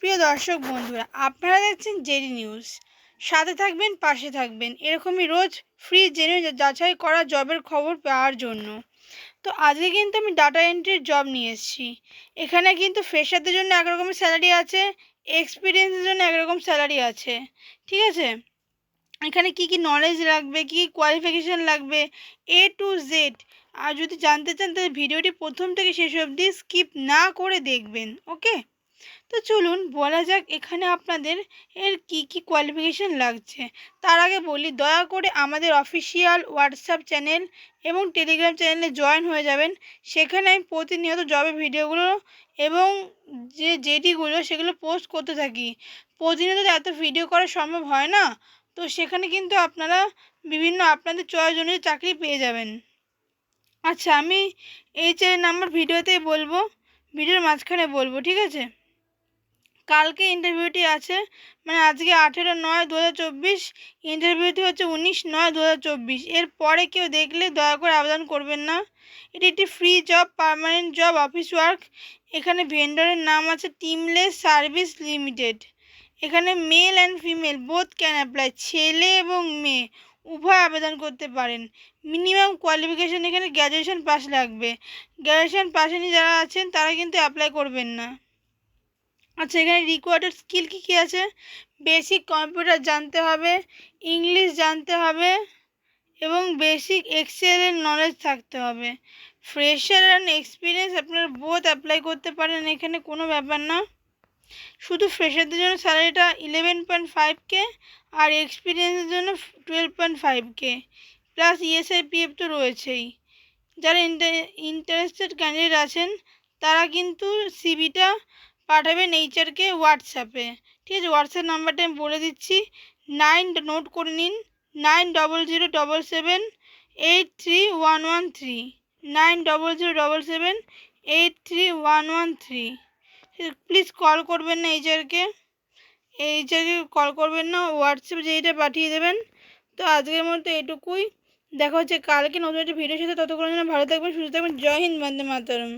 প্রিয় দর্শক বন্ধুরা, আপনারা দেখছেন জেডি নিউজ সাথে থাকবেন, পাশে থাকবেন। এরকমই রোজ ফ্রি জেনে যাচাই করা জবের খবর পাওয়ার জন্য। তো আজকে কিন্তু আমি ডাটা এন্ট্রির জব নিয়ে এসেছি। এখানে কিন্তু ফ্রেশারদের জন্য একরকমের স্যালারি আছে এক্সপিরিয়েন্সের জন্য একরকম স্যালারি আছে। ঠিক আছে? এখানে কি কি নলেজ লাগবে, কী কোয়ালিফিকেশান লাগবে এ টু জেড আর যদি জানতে চান, তাহলে ভিডিওটি প্রথম থেকে শেষ অবধি স্কিপ না করে দেখবেন ওকে তো চলুন বলা যাক এখানে আপনাদের এর কি কি কোয়ালিফিকেশান লাগছে। তার আগে বলি, দয়া করে আমাদের অফিসিয়াল হোয়াটসঅ্যাপ চ্যানেল এবং টেলিগ্রাম চ্যানেলে জয়েন হয়ে যাবেন। সেখানে আমি প্রতিনিয়ত জবে ভিডিওগুলো এবং যে জেডিগুলো সেগুলো পোস্ট করতে থাকি। প্রতিনিয়ত এত ভিডিও করা সম্ভব হয় না। তো সেখানে কিন্তু আপনারা বিভিন্ন আপনাদের চয়েস অনুযায়ী চাকরি পেয়ে যাবেন। আচ্ছা আমি এই চ্যানেল নাম্বার ভিডিওতেই বলব ভিডিওর মাঝখানে বলব, ঠিক আছে? কালকে ইন্টারভিউটি আছে। মানে আজকে আঠেরো নয় দু হাজার চব্বিশ ইন্টারভিউটি হচ্ছে উনিশ নয় দু হাজার চব্বিশ। এর পরে কেউ দেখলে দয়া করে আবেদন করবেন না। এটি একটি free job permanent job office work এখানে ভেন্ডরের নাম আছে টিমলেস সার্ভিস লিমিটেড এখানে male and female both can apply ছেলে এবং মেয়ে, উভয় আবেদন করতে পারেন। মিনিমাম কোয়ালিফিকেশান এখানে গ্র্যাজুয়েশন পাস লাগবে। গ্র্যাজুয়েশন পাসে যারা আছেন, তারা কিন্তু অ্যাপ্লাই করবেন না। আচ্ছা এখানে রিকোয়ার্ডেড স্কিল কী কী আছে? বেসিক কম্পিউটার জানতে হবে ইংলিশ জানতে হবে এবং বেসিক এক্সেলের নলেজ থাকতে হবে। ফ্রেশার অ্যান্ড এক্সপিরিয়েন্স আপনারা বোধ অ্যাপ্লাই করতে পারেন, এখানে কোনো ব্যাপার না। শুধু ফ্রেশারদের জন্য স্যালারিটা ইলেভেন পয়েন্ট ফাইভ কে আর এক্সপিরিয়েন্সের জন্য twelve point five K plus ESI PF তো রয়েছেই। যারা ইন্টারেস্টেড ক্যান্ডিডেট আছেন, তারা কিন্তু সিভিটা পাঠাবেন এইচআরকে হোয়াটসঅ্যাপে ঠিক আছে হোয়াটসঅ্যাপ নাম্বারটা আমি বলে দিচ্ছি। নাইন নোট করে নিন। Nine double zero double seven eight three one one three nine double zero double seven eight three one one three please call করবেন না এইচআরকে এইচআরকে কল করবেন না হোয়াটসঅ্যাপে যেইটা পাঠিয়ে দেবেন। তো আজকের মতো এটুকুই। দেখা হচ্ছে কালকে নতুন একটা ভিডিওর সাথে। ততক্ষণের জন্য ভালো থাকবেন, সুস্থ থাকবেন। জয় হিন্দ, বন্দে মাতরম।